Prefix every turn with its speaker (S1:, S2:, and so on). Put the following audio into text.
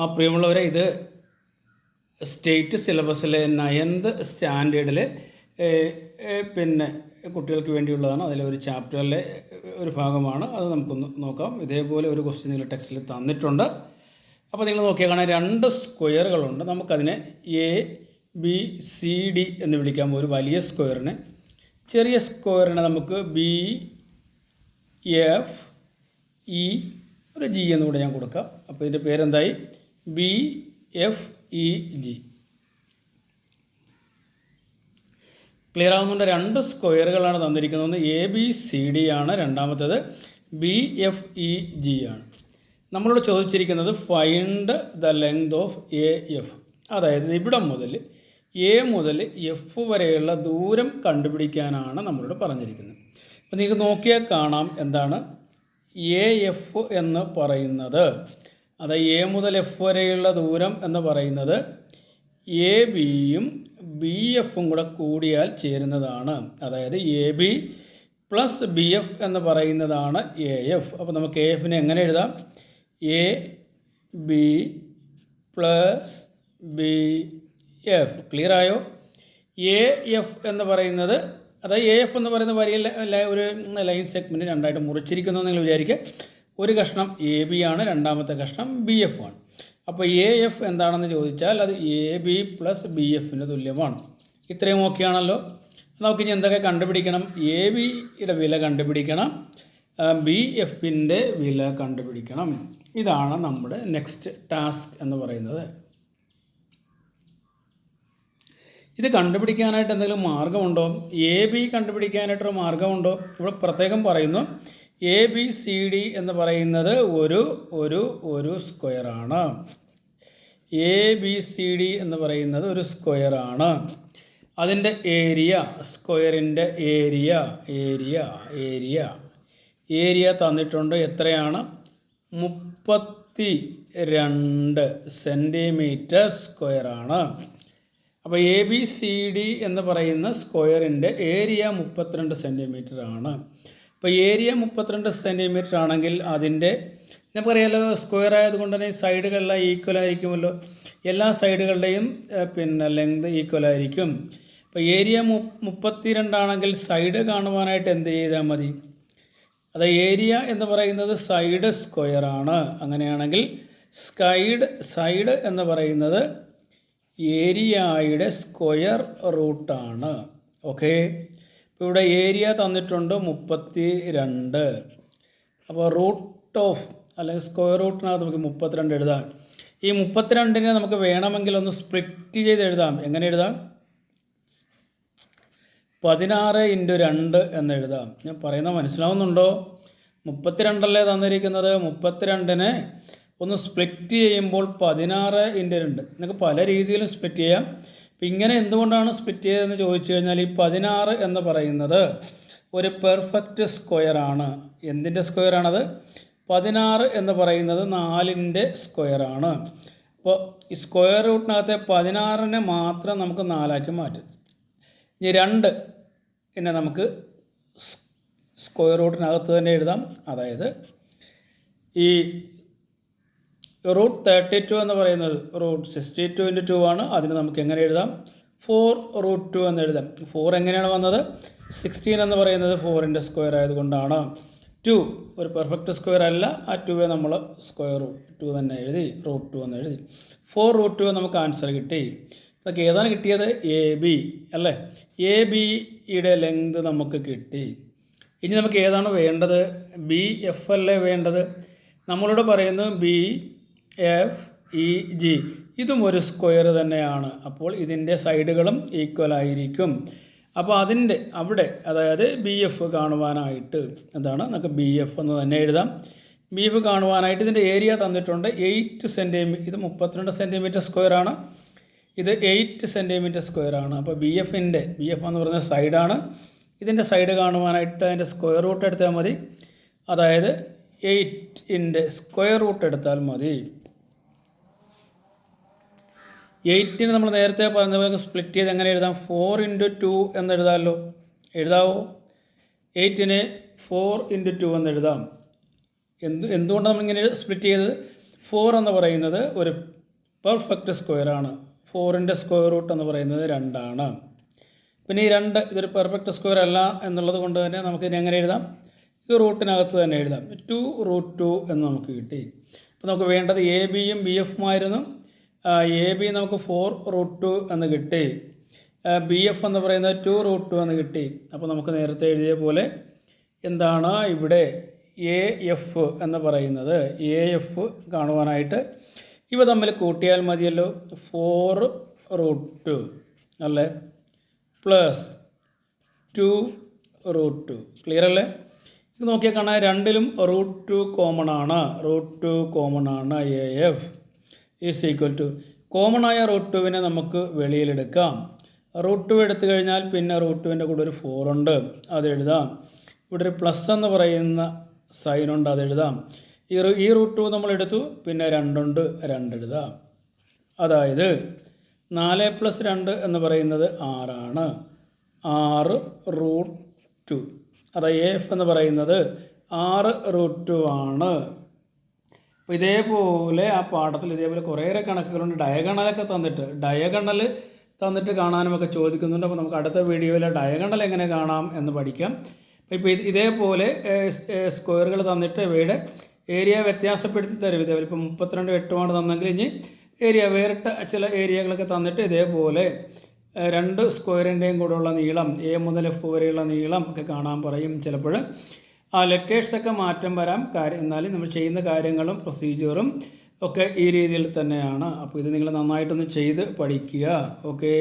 S1: ആ പ്രിയമുള്ളവരെ ഇത് സ്റ്റേറ്റ് സിലബസിലെ നയൻത് സ്റ്റാൻഡേർഡിൽ പിന്നെ കുട്ടികൾക്ക് വേണ്ടിയുള്ളതാണ്. അതിലെ ഒരു ചാപ്റ്ററിലെ ഒരു ഭാഗമാണ്. അത് നമുക്കൊന്ന് നോക്കാം. ഇതേപോലെ ഒരു ക്വസ്റ്റ്യൻ നിങ്ങൾ ടെക്സ്റ്റിൽ തന്നിട്ടുണ്ട്. അപ്പോൾ നിങ്ങൾ നോക്കിയാൽ കാണാൻ രണ്ട് സ്ക്വയറുകളുണ്ട് നമുക്കതിനെ എ ബി സി ഡി എന്ന് വിളിക്കാം. ഒരു വലിയ സ്ക്വയറിനെ ചെറിയ സ്ക്വയറിനെ നമുക്ക് ബി എഫ് ഇ ഒരു ജി എന്നുകൂടെ ഞാൻ കൊടുക്കാം. അപ്പോൾ ഇതിന്റെ പേരെന്തായി? B F E G clear ആവുന്നുണ്ട് രണ്ട് സ്ക്വയറുകളാണ് തന്നിരിക്കുന്നത്. എ ബി സി ഡി ആണ് രണ്ടാമത്തേത്. ബി എഫ് ഇ ജി ആണ്. നമ്മളോട് ചോദിച്ചിരിക്കുന്നത് find the length of A F അതായത് ഇവിടം മുതൽ എ മുതൽ എഫ് വരെയുള്ള ദൂരം കണ്ടുപിടിക്കാനാണ് നമ്മളോട് പറഞ്ഞിരിക്കുന്നത്. അപ്പോൾ നിങ്ങൾക്ക് നോക്കിയാൽ കാണാം എന്താണ് എ എഫ് എന്ന് പറയുന്നത്. അതായത് എ മുതൽ എഫ് വരെയുള്ള ദൂരം എന്ന് പറയുന്നത് എ ബിയും ബി എഫും കൂടെ കൂടിയാൽ ചേരുന്നതാണ്. അതായത് A B plus B F എന്ന് പറയുന്നതാണ് എ എഫ് അപ്പോൾ നമുക്ക് എ എഫിനെ എങ്ങനെ എഴുതാം? A B plus B F clear ആയോ? എ എഫ് എന്ന് പറയുന്നത് അതായത് എ എഫ് എന്ന് പറയുന്ന വരിയിൽ ഒരു ലൈൻ സെഗ്മെന്റ് രണ്ടായിട്ട് മുറിച്ചിരിക്കുന്നു എന്ന് നിങ്ങൾ വിചാരിക്കുക. ഒരു കഷ്ണം എ ബി ആണ് രണ്ടാമത്തെ കഷ്ണം ബി എഫ് ആണ്. അപ്പോൾ എ എഫ് എന്താണെന്ന് ചോദിച്ചാൽ അത് എ ബി പ്ലസ് ബി എഫിന് തുല്യമാണ്. ഇത്രയും ഓക്കെയാണല്ലോ നമുക്ക് ഇനി എന്തൊക്കെ കണ്ടുപിടിക്കണം? എ ബിയുടെ വില കണ്ടുപിടിക്കണം. ബി എഫിന്റെ വില കണ്ടുപിടിക്കണം. ഇതാണ് നമ്മുടെ നെക്സ്റ്റ് ടാസ്ക് എന്ന് പറയുന്നത്. ഇത് കണ്ടുപിടിക്കാനായിട്ട് എന്തെങ്കിലും മാർഗമുണ്ടോ? എ ബി കണ്ടുപിടിക്കാനായിട്ടൊരു മാർഗമുണ്ടോ? ഇവിടെ പ്രത്യേകം പറയുന്നു. എ ബി സി ഡി എന്ന് പറയുന്നത് ഒരു ഒരു ഒരു സ്ക്വയറാണ് എ ബി സി ഡി എന്ന് പറയുന്നത് ഒരു സ്ക്വയറാണ് അതിന്റെ ഏരിയ സ്ക്വയറിന്റെ ഏരിയ ഏരിയ ഏരിയ ഏരിയ തന്നിട്ടുണ്ട് എത്രയാണ്? മുപ്പത്തി രണ്ട് സെന്റിമീറ്റർ സ്ക്വയറാണ് അപ്പോൾ എ ബി സി ഡി എന്ന് പറയുന്ന സ്ക്വയറിന്റെ ഏരിയ മുപ്പത്തിരണ്ട് സെന്റിമീറ്റർ ആണ്. അപ്പോൾ ഏരിയ മുപ്പത്തിരണ്ട് സെന്റിമീറ്റർ ആണെങ്കിൽ അതിന്റെ നമുക്കറിയാലോ സ്ക്വയർ ആയതുകൊണ്ട് തന്നെ സൈഡുകളെല്ലാം ഈക്വൽ ആയിരിക്കുമല്ലോ. എല്ലാ സൈഡുകളുടെയും പിന്നെ ലെങ്ത് ഈക്വൽ ആയിരിക്കും. ഇപ്പോൾ ഏരിയ മു മുപ്പത്തിരണ്ടാണെങ്കിൽ സൈഡ് കാണുവാനായിട്ട് എന്ത് ചെയ്താൽ മതി? അത് ഏരിയ എന്ന് പറയുന്നത് സൈഡ് സ്ക്വയർ ആണ്. അങ്ങനെയാണെങ്കിൽ സ്കൈഡ് സൈഡ് എന്ന് പറയുന്നത് ഏരിയയുടെ സ്ക്വയർ റൂട്ടാണ് ഓക്കെ ഇവിടെ ഏരിയ തന്നിട്ടുണ്ട് മുപ്പത്തി രണ്ട് അപ്പോൾ റൂട്ട് ഓഫ് അല്ലെങ്കിൽ സ്ക്വയർ റൂട്ടിനകത്ത് നമുക്ക് മുപ്പത്തിരണ്ട് എഴുതാം. ഈ മുപ്പത്തിരണ്ടിനെ നമുക്ക് വേണമെങ്കിൽ ഒന്ന് സ്പ്ലിറ്റ് ചെയ്ത് എഴുതാം. എങ്ങനെ എഴുതാം? പതിനാറ് ഇന്റു രണ്ട് എന്ന് എഴുതാം. ഞാൻ പറയുന്നത് മനസ്സിലാവുന്നുണ്ടോ? മുപ്പത്തിരണ്ടല്ലേ തന്നിരിക്കുന്നത്? മുപ്പത്തിരണ്ടിനെ ഒന്ന് സ്പ്ലിറ്റ് ചെയ്യുമ്പോൾ പതിനാറ് ഇന്റു രണ്ട്. നിങ്ങൾക്ക് പല രീതിയിലും സ്പ്ലിറ്റ് ചെയ്യാം. ഇങ്ങനെ എന്തുകൊണ്ടാണ് സ്പ്ലിറ്റ് ചെയ്തതെന്ന് ചോദിച്ചു കഴിഞ്ഞാൽ ഈ പതിനാറ് എന്ന് പറയുന്നത് ഒരു പെർഫെക്റ്റ് സ്ക്വയർ ആണ്. എന്തിന്റെ സ്ക്വയർ ആണത്? പതിനാറ് എന്ന് പറയുന്നത് നാലിന്റെ സ്ക്വയർ ആണ്. അപ്പോൾ ഈ സ്ക്വയർ റൂട്ടിനകത്തെ പതിനാറിനെ മാത്രം നമുക്ക് നാലാക്കി മാറ്റും. ഇനി രണ്ട് പിന്നെ നമുക്ക് സ്ക്വയർ റൂട്ടിനകത്ത് തന്നെ എഴുതാം. അതായത് ഈ റൂട്ട് തേർട്ടി ടു എന്ന് പറയുന്നത് root sixty two into two ആണ്. അതിന് നമുക്ക് എങ്ങനെ എഴുതാം? ഫോർ റൂട്ട് ടു എന്ന് എഴുതാം. ഫോർ എങ്ങനെയാണ് വന്നത്? സിക്സ്റ്റീൻ എന്ന് പറയുന്നത് ഫോറിന്റെ സ്ക്വയർ ആയതുകൊണ്ടാണ്. ടു ഒരു പെർഫെക്റ്റ് സ്ക്വയർ അല്ല. ആ ടുവെ നമ്മൾ സ്ക്വയർ ടു തന്നെ എഴുതി റൂട്ട് ടു എന്ന് എഴുതി. ഫോർ റൂട്ട് ടു നമുക്ക് ആൻസർ കിട്ടി. നമുക്ക് ഏതാണ് കിട്ടിയത്? എ ബി അല്ലേ? എ ബിയുടെ ലെങ്ത് നമുക്ക് കിട്ടി. ഇനി നമുക്ക് ഏതാണ് വേണ്ടത്? ബി എഫ് അല്ലേ വേണ്ടത്? നമ്മളോട് പറയുന്നു ബി എഫ് ഇ ജി ഇതും ഒരു സ്ക്വയർ തന്നെയാണ്. അപ്പോൾ ഇതിന്റെ സൈഡുകളും ഈക്വൽ ആയിരിക്കും. അപ്പോൾ അതിന്റെ അവിടെ അതായത് ബി എഫ് കാണുവാനായിട്ട് എന്താണ്? നമുക്ക് ബി എഫ് എന്ന് തന്നെ എഴുതാം. ബി എഫ് കാണുവാനായിട്ട് ഇതിന്റെ ഏരിയ തന്നിട്ടുണ്ട് എയ്റ്റ് സെന്റിമീ ഇത് മുപ്പത്തിരണ്ട് സെന്റിമീറ്റർ സ്ക്വയർ ആണ്. ഇത് എയ്റ്റ് സെന്റിമീറ്റർ സ്ക്വയർ ആണ്. അപ്പോൾ ബി എഫിന്റെ ബി എഫ് എന്ന് പറയുന്ന സൈഡാണ് ഇതിന്റെ സൈഡ് കാണുവാനായിട്ട് അതിന്റെ സ്ക്വയർ റൂട്ട് എടുത്താൽ മതി. അതായത് എയ്റ്റിന്റെ സ്ക്വയർ റൂട്ട് എടുത്താൽ മതി. എയ്റ്റിന് നമ്മൾ നേരത്തെ പറഞ്ഞ പോലെ സ്പ്ലിറ്റ് ചെയ്ത് എങ്ങനെ എഴുതാം? ഫോർ ഇന്റു ടു എന്ന് എഴുതാമല്ലോ എഴുതാവോ? എയ്റ്റിന് ഫോർ ഇന്റു ടു എന്ന് എഴുതാം. എന്ത് എന്തുകൊണ്ടാണ് നമ്മളിങ്ങനെ സ്പ്ലിറ്റ് ചെയ്തത്? ഫോർ എന്ന് പറയുന്നത് ഒരു പെർഫെക്റ്റ് സ്ക്വയറാണ് ഫോറിന്റെ സ്ക്വയർ റൂട്ട് എന്ന് പറയുന്നത് രണ്ടാണ്. പിന്നെ ഈ രണ്ട് ഇതൊരു പെർഫെക്റ്റ് സ്ക്വയർ അല്ല എന്നുള്ളത് കൊണ്ട് തന്നെ നമുക്കിതിനെ എങ്ങനെ എഴുതാം? ഇത് റൂട്ടിനകത്ത് തന്നെ എഴുതാം. ടു റൂട്ട് ടു എന്ന് നമുക്ക് കിട്ടി. അപ്പോൾ നമുക്ക് വേണ്ടത് എ ബിയും ബി എഫുമായിരുന്നു എ ബി നമുക്ക് ഫോർ റൂട്ട് ടു എന്ന് കിട്ടി. ബി എഫ് എന്ന് പറയുന്നത് ടു റൂട്ട് ടു എന്ന് കിട്ടി. അപ്പോൾ നമുക്ക് നേരത്തെ എഴുതിയ പോലെ എന്താണ് ഇവിടെ എ എഫ് എന്ന് പറയുന്നത്. എ എഫ് കാണുവാനായിട്ട് ഇവ തമ്മിൽ കൂട്ടിയാൽ മതിയല്ലോ. ഫോർ റൂട്ട് ടു അല്ലേ? Plus two root two. Clear അല്ലേ? ഇത് നോക്കിയാൽ കാണാൻ രണ്ടിലും റൂട്ട് ടു കോമൺ ആണ്. റൂട്ട് ടു കോമൺ ആണ്. A F. Is equal to common ആയ റൂട്ട് ടുവിനെ നമുക്ക് വെളിയിലെടുക്കാം. റൂട്ട് ടു എടുത്തു കഴിഞ്ഞാൽ പിന്നെ റൂട്ട് ടുവിന്റെ കൂടെ ഒരു ഫോർ ഉണ്ട്. അത് എഴുതാം. ഇവിടെ ഒരു പ്ലസ് എന്ന് പറയുന്ന സൈൻ ഉണ്ട് അത് എഴുതാം. ഈ ഈ റൂട്ട് ടു നമ്മൾ എടുത്തു പിന്നെ രണ്ടുണ്ട് രണ്ട് എഴുതാം. അതായത് നാല് പ്ലസ് രണ്ട് എന്ന് പറയുന്നത് ആറാണ് ആറ് റൂട്ട് ടു അതായത് എഫ് എന്ന് പറയുന്നത് ആറ് റൂട്ട് ടു ആണ്. അപ്പോൾ ഇതേപോലെ ആ പാഠത്തിൽ ഇതേപോലെ കുറേയേറെ കണക്കുകളുണ്ട്. ഡയഗണലൊക്കെ തന്നിട്ട് ഡയഗണൽ തന്നിട്ട് കാണാനും ഒക്കെ ചോദിക്കുന്നുണ്ട്. അപ്പോൾ നമുക്ക് അടുത്ത വീഡിയോയിൽ ഡയഗണൽ എങ്ങനെ കാണാം എന്ന് പഠിക്കാം. ഇപ്പോൾ ഇതേപോലെ സ്ക്വയറുകൾ തന്നിട്ട് ഇവയുടെ ഏരിയ വ്യത്യാസപ്പെടുത്തി തരും. ഇതേപോലെ ഇപ്പോൾ മുപ്പത്തിരണ്ട് എട്ടുമാണ് തന്നെങ്കിൽ ഇനി ഏരിയ വേറിട്ട ചില ഏരിയകളൊക്കെ തന്നിട്ട് ഇതേപോലെ രണ്ട് സ്ക്വയറിന്റെയും കൂടെയുള്ള നീളം എ മുതൽ എഫ് വരെയുള്ള നീളം ഒക്കെ കാണാൻ പറയും ചിലപ്പോൾ ആ ലെറ്റേഴ്സൊക്കെ മാറ്റം വരാം. കാര്യം എന്നാലും നമ്മൾ ചെയ്യുന്ന കാര്യങ്ങളും പ്രൊസീജിയറും ഒക്കെ ഈ രീതിയിൽ തന്നെയാണ്. അപ്പോൾ ഇത് നിങ്ങൾ നന്നായിട്ടൊന്ന് ചെയ്ത് പഠിക്കുക. ഓക്കേ